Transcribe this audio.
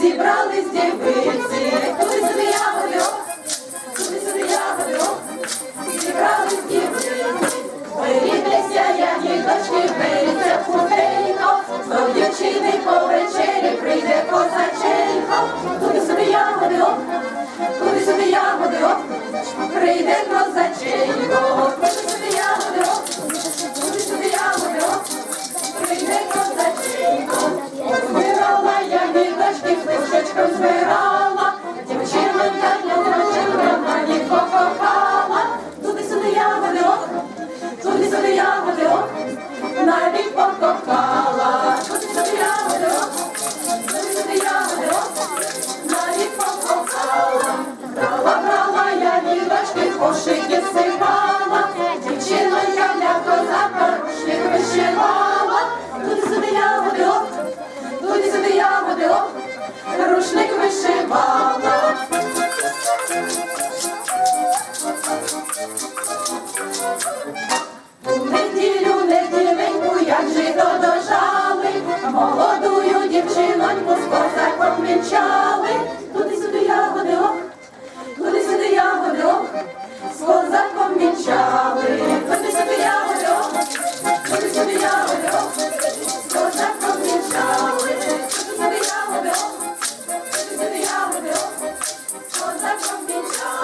дівиці, туди сюди ягоди, оп, туди сюди ягоди, оп, зібрались дівиці. Берітеся, ягідочки, беріться худенько, знов дівчини по вечері прийде козаченько. Туди сюди ягоди, оп, туди сюди ягоди, оп, прийде козаченько. Кошики сипала, дівчинонька для козака рушник вишивала. Туди сюди ягоди, оп, туди сюди ягоди, оп, рушник вишивала. Неділю, неділеньку, як жито дожали, молодую дівчиноньку з козаком вінчали, Deus.